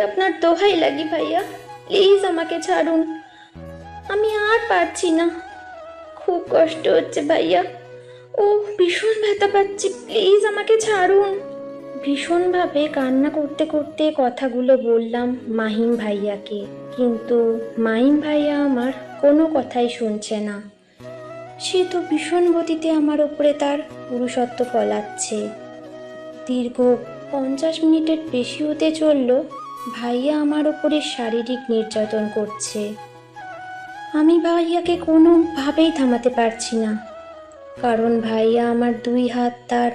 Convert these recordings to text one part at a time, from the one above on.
আপনার দোহাই লাগি ভাইয়া। প্লিজ আমাকে ছাড়ুন। আমি আর পারছি না। খুব কষ্ট হচ্ছে ভাইয়া। ও, ভীষণ ব্যথা পাচ্ছি। প্লিজ আমাকে ছাড়ুন। ভীষণভাবে কান্না করতে করতে কথাগুলো বললাম মাহিম ভাইয়াকে। কিন্তু মাহিম ভাইয়া আমার কোনো কথাই শুনছে না। সে তো ভীষণ গতিতে আমার উপরে তার পুরুষত্ব ফলাচ্ছে। দীর্ঘ পঞ্চাশ মিনিটের বেশি হতে চলল। ভাইয়া আমার ওপরে শারীরিক নির্যাতন করছে। আমি ভাইয়াকে কোনোভাবেই থামাতে পারছি না। কারণ ভাইয়া আমার দুই হাত তার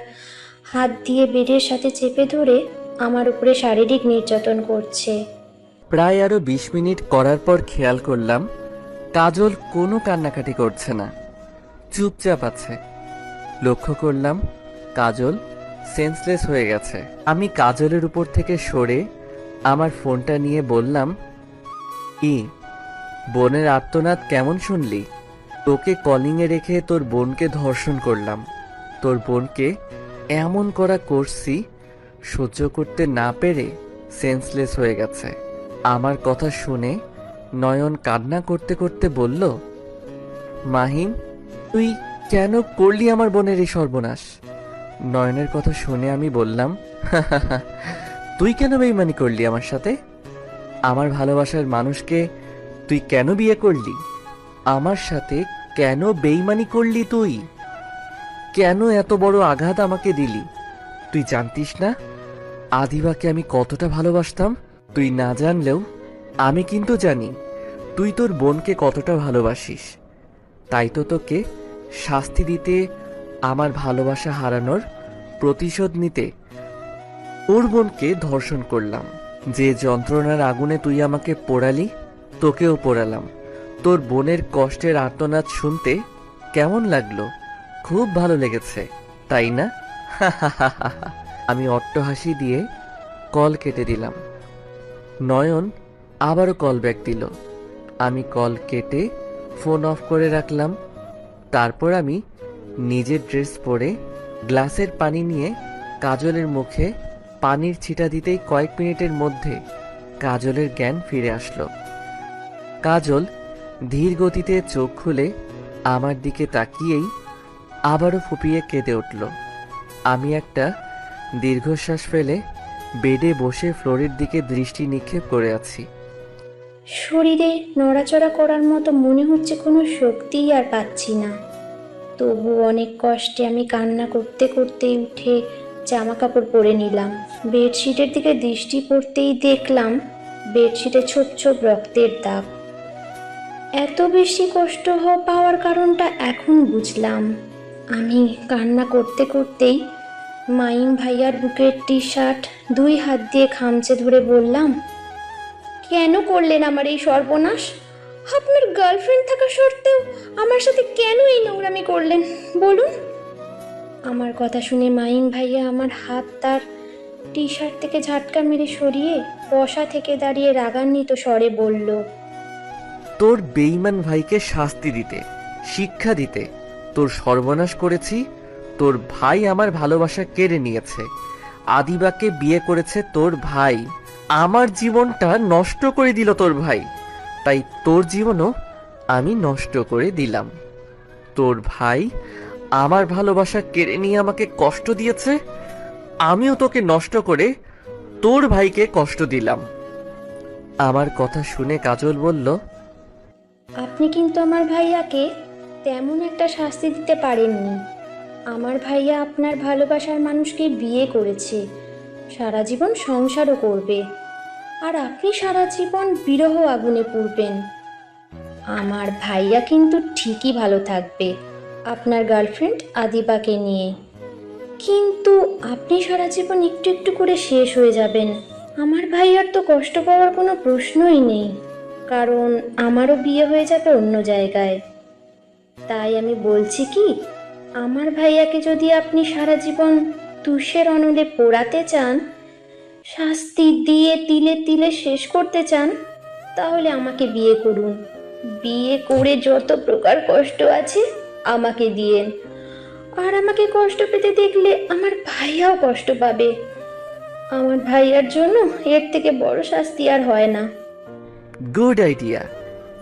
হাত দিয়ে বেডের সাথে চেপে ধরে আমার উপরে শারীরিক নির্যাতন করছে। প্রায় আরও বিশ মিনিট করার পর খেয়াল করলাম, কাজল কোনো কান্নাকাটি করছে না। চুপচাপ আছে। লক্ষ্য করলাম, কাজল সেন্সলেস হয়ে গেছে। আমি কাজলের উপর থেকে সরে আমার ফোনটা নিয়ে বললাম, ই, বোনের আর্তনাদ কেমন শুনলি? তোকে কলিংয়ে রেখে তোর বোনকে ধর্ষণ করলাম। তোর বোনকে এমন করা করছি, সহ্য করতে না পেরে সেন্সলেস হয়ে গেছে। আমার কথা শুনে নয়ন কান্না করতে করতে বলল, মাহিম, তুই কেন করলি আমার বোনের এই সর্বনাশ? নয়নের কথা শুনে আমি বললাম তুই কেন বেইমানি করলি আমার সাথে? আমার ভালোবাসার মানুষকে তুই কেন বিয়ে করলি? আমার সাথে কেন বেইমানি করলি তুই? কেন এত বড় আঘাত আমাকে দিলি? তুই জানতিস না? আদিবাকে আমি কতটা ভালোবাসতাম? তুই না জানলেও আমি কিন্তু জানি তুই তোর বোনকে কতটা ভালোবাসিস। তাই তো তোকে শাস্তি দিতে, আমার ভালোবাসা হারানোর প্রতিশোধ নিতে ওর বোনকে ধর্ষণ করলাম। যে যন্ত্রণার আগুনে তুই আমাকে পোড়ালি, তোকেও পোড়ালাম। তোর বোনের কষ্টের আর্তনাদ শুনতে কেমন লাগল? খুব ভালো লেগেছে, তাই না? আমি অট্টহাসি দিয়ে কল কেটে দিলাম। নয়ন আবারও কল ব্যাক দিল। আমি কল কেটে ফোন অফ করে রাখলাম। তারপর আমি নিজের ড্রেস পরে গ্লাসের পানি নিয়ে কাজলের মুখে পানির ছিটা দিতেই কয়েক মিনিটের মধ্যে কাজলের জ্ঞান ফিরে আসলো। কাজল ধীর গতিতে চোখ খুলে আমার দিকে তাকিয়েই আবারও ফুপিয়ে কেঁদে উঠল। আমি একটা দীর্ঘশ্বাস ফেলে বেডে বসে ফ্লোরের দিকে দৃষ্টি নিক্ষেপ করে আছি। শরীরে নড়াচড়া করার মতো মনে হচ্ছে কোনো শক্তিই আর পাচ্ছি না। তবু অনেক কষ্টে আমি কান্না করতে করতেই উঠে জামা কাপড় পরে নিলাম। বেডশিটের দিকে দৃষ্টি পড়তেই দেখলাম বেডশিটে ছোপ ছোপ রক্তের দাগ। এত বেশি কষ্ট পাওয়ার কারণটা এখন বুঝলাম। আমি কান্না করতে করতেই মাইম ভাইয়ার বুকের টি শার্ট দুই হাত দিয়ে খামচে ধরে বললাম, কেন করলেন আমার এই সর্বনাশ? আপনার গার্লফ্রেন্ড থাকা সত্ত্বেও আমার সাথে কেন এই নোংরামি করলেন? বলুন। আমার কথা শুনে মাইন ভাইয়া আমার হাত তার টি শার্ট থেকে ঝাটকা মেরে সরিয়ে বসা থেকে দাঁড়িয়ে রাগান্বিত স্বরে বলল, তোর বেইমান ভাইকে শাস্তি দিতে, শিক্ষা দিতে, তোর সর্বনাশ করেছি, তোর ভাই আমার ভালোবাসা কেড়ে নিয়েছে, আদিবাকে বিয়ে করেছে তোর ভাই, আমার জীবনটা নষ্ট করে দিল তোর ভাই, তাই তোর জীবনও আমি নষ্ট করে দিলাম। তোর ভাই আমার ভালোবাসা কেড়ে নিয়ে আমাকে কষ্ট দিয়েছে? আমিও তোকে নষ্ট করে তোর ভাইকে কষ্ট দিলাম। আমার কথা শুনে কাজল বলল, আপনি কিন্তু আমার ভাইয়াকে তেমন একটা শাস্তি দিতে পারেননি। আমার ভাইয়া আপনার ভালোবাসার মানুষকে বিয়ে করেছে, সারা জীবন সংসারও করবে, আর আপনি সারা জীবন বিরহ আগুনে পুড়বেন। আমার ভাইয়া কিন্তু ঠিকই ভালো থাকবে। আপনার গার্লফ্রেন্ড আদিবাকে নিয়ে। কিন্তু আপনি সারা জীবন একটু একটু করে শেষ হয়ে যাবেন। আমার ভাইয়ার তো কষ্ট পাওয়ার কোনো প্রশ্নই নেই। কারণ আমারও বিয়ে হয়ে যাবে অন্য জায়গায়। তাই আমি বলছি কি, আমার ভাইয়াকে যদি আপনি সারা জীবন তুষের অনলে পোড়াতে চান, শাস্তি দিয়ে তিলে তিলে শেষ করতে চান, তাহলে আমাকে বিয়ে করুন। বিয়ে করে যত প্রকার কষ্ট আছে আমাকে দিয়েন আর আমাকে কষ্ট পেতে দেখলে আমার ভাইয়াও কষ্ট পাবে। আমার ভাইয়ার জন্য এর থেকে বড় শাস্তি আর হয় না। Good idea.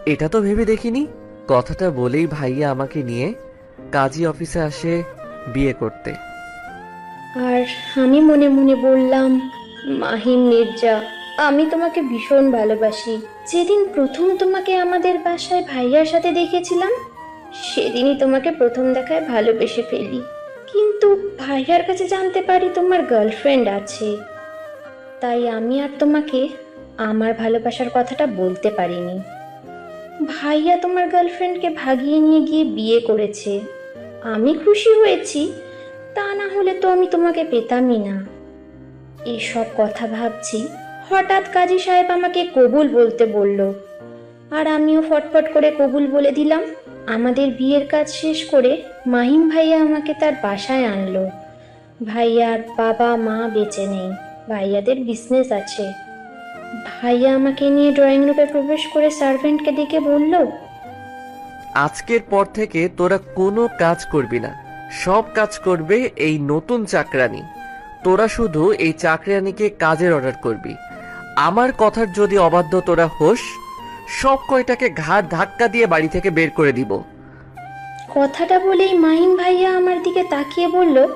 এটা তো ভেবে দেখিনি। কথাটা বলেই ভাইয়া আমাকে নিয়ে কাজী অফিসে আসে বিয়ে করতে। আর আমি মনে মনে বললাম মাহিম মির্জা আমি তোমাকে ভীষণ ভালোবাসি। যেদিন প্রথম তোমাকে আমাদের বাসায় ভাইয়ার সাথে দেখেছিলাম সেদিনই তোমাকে প্রথম দেখায় ভালোবেসে ফেলি। কিন্তু ভাইয়ার কাছে জানতে পারি তোমার গার্লফ্রেন্ড আছে। তাই আমি আর তোমাকে আমার ভালোবাসার কথাটা বলতে পারিনি। ভাইয়া তোমার গার্লফ্রেন্ডকে ভাগিয়ে নিয়ে গিয়ে বিয়ে করেছে। আমি খুশি হয়েছি, তা না হলে তো আমি তোমাকে পেতামই না। এসব কথা ভাবছি, হঠাৎ কাজী সাহেব আমাকে কবুল বলতে বলল। আর আমিও ফটফট করে কবুল বলে দিলাম আমাদের বিয়ের কাজ শেষ করে মাহিম ভাইয়া আমাকে তার বাসায় আনলো। ভাইয়ার বাবা, মা বেঁচে নেই, ভাইয়াদের বিজনেস আছে। ভাইয়া আমাকে নিয়ে ড্রয়িং রুমে প্রবেশ করে সার্ভেন্টকে ডেকে বলল, আজকের পর থেকে তোরা কোনো কাজ করবি না। সব কাজ করবে এই নতুন চাকরানি। তোরা শুধু এই চাকরানিকে কাজের অর্ডার করবি। আমার কথার যদি অবাধ্য তোরা হোস সব কয়টাকে ঘাড় ধাক্কা দিয়ে বাড়ি থেকে বের করে দিব। কথাটা বলেই মাহিম ভাইয়া আমার দিকে তাকিয়ে বলল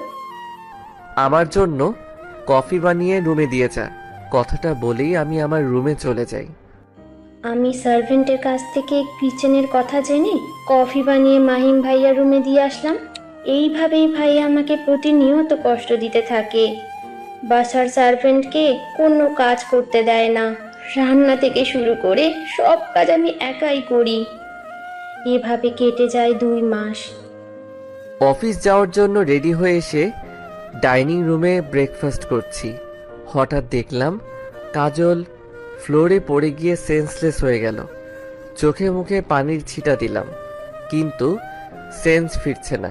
আমার জন্য কফি বানিয়ে রুমে দিয়ে যা। কথাটা বলেই আমি আমার রুমে চলে যাই। আমি সার্ভেন্টের কাছ থেকে কিচেনের কথা জেনে কফি বানিয়ে মাহিম ভাইয়া রুমে দিয়ে আসলাম। এইভাবেই ভাইয়া আমাকে প্রতিনিয়ত কষ্ট দিতে থাকে। বাসার সার্ভেন্টকে কোনো কাজ করতে দেয় না। রান্না থেকে শুরু করে সব কাজ আমি একাই করি। এভাবে কেটে যায় দুই মাস। অফিস যাওয়ার জন্য রেডি হয়ে এসে ডাইনিং রুমে ব্রেকফাস্ট করছি। হঠাৎ দেখলাম কাজল ফ্লোরে পড়ে গিয়ে সেন্সলেস হয়ে গেল। চোখে মুখে পানির ছিটা দিলাম, কিন্তু সেন্স ফিরছে না।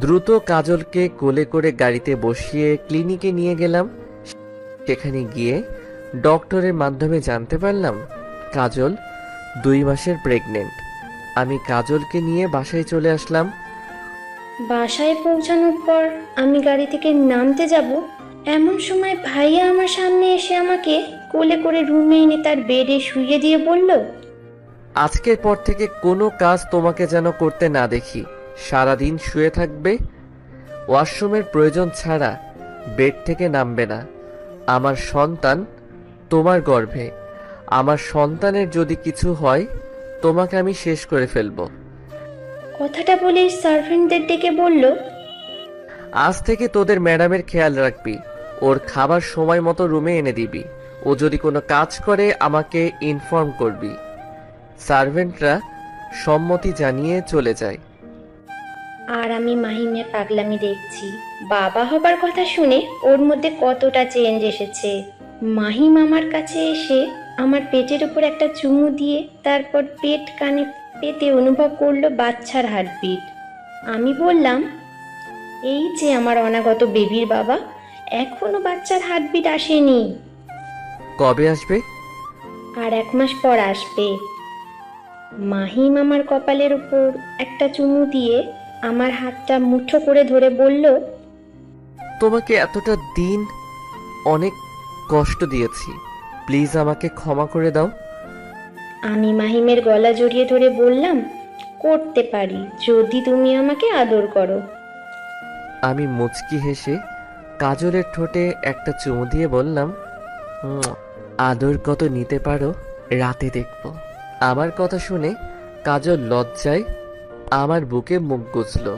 দ্রুত কাজলকে কোলে করে গাড়িতে বসিয়ে ক্লিনিকে নিয়ে গেলাম। সেখানে গিয়ে ডক্টরের মাধ্যমে জানতে পারলাম কাজল দুই মাসের প্রেগনেন্ট আমি কাজলকে নিয়ে বাসায় চলে আসলাম। বাসায় পৌঁছানোর পর আমি গাড়ি থেকে নামতে যাব। এমন সময় ভাইয়া আমার সামনে এসে আমাকে কোলে করে রুমে এনে তার বেডে শুইয়ে দিয়ে বলল আজকের পর থেকে কোনো কাজ তোমাকে যেন করতে না দেখি। সারাদিন শুয়ে থাকবে। ওয়াশরুমের প্রয়োজন ছাড়া বেড থেকে নামবে না। আমার সন্তান তোমার গর্ভে। আমার সন্তানের যদি কিছু হয় তোমাকে আমি শেষ করে ফেলব। কথাটা বলেই সার্ভেন্টদের ডেকে বলল আজ থেকে তোদের ম্যাডামের খেয়াল রাখবি। ওর খাবার সময় মতো রুমে এনে দিবি। ও যদি কোনো কাজ করে আমাকে ইনফর্ম করবি। সার্ভেন্টরা সম্মতি জানিয়ে চলে যায়। আর আমি মাহিমের পাগলামি দেখছি। বাবা হবার কথা শুনে ওর মধ্যে কতটা চেঞ্জ এসেছে। মাহিম আমার কাছে এসে আমার পেটের উপর একটা চুমু দিয়ে তারপর পেট কানে পেতে অনুভব করল বাচ্চার হার্টবিট। আমি বললাম এই যে আমার অনাগত বেবির বাবা এখনও বাচ্চার হার্টবিট আসেনি। কবে আসবে? আর এক মাস পর আসবে। মাহিম আমার কপালের উপর একটা চুমু দিয়ে আমার হাতটা মুঠো করে ধরে বলল তোমাকে এতটা দিন অনেক কষ্ট দিয়েছি। প্লিজ আমাকে ক্ষমা করে দাও। আমি মাহিমের গলা জড়িয়ে ধরে বললাম করতে পারি যদি তুমি আমাকে আদর করো। আমি মুচকি হেসে কাজলের ঠোঁটে একটা চুমু দিয়ে বললাম "উম, আদর কত নিতে পারো রাতে দেখব। আমার কথা শুনে কাজল লজ্জায় আমার বুকে মুখ গুজল।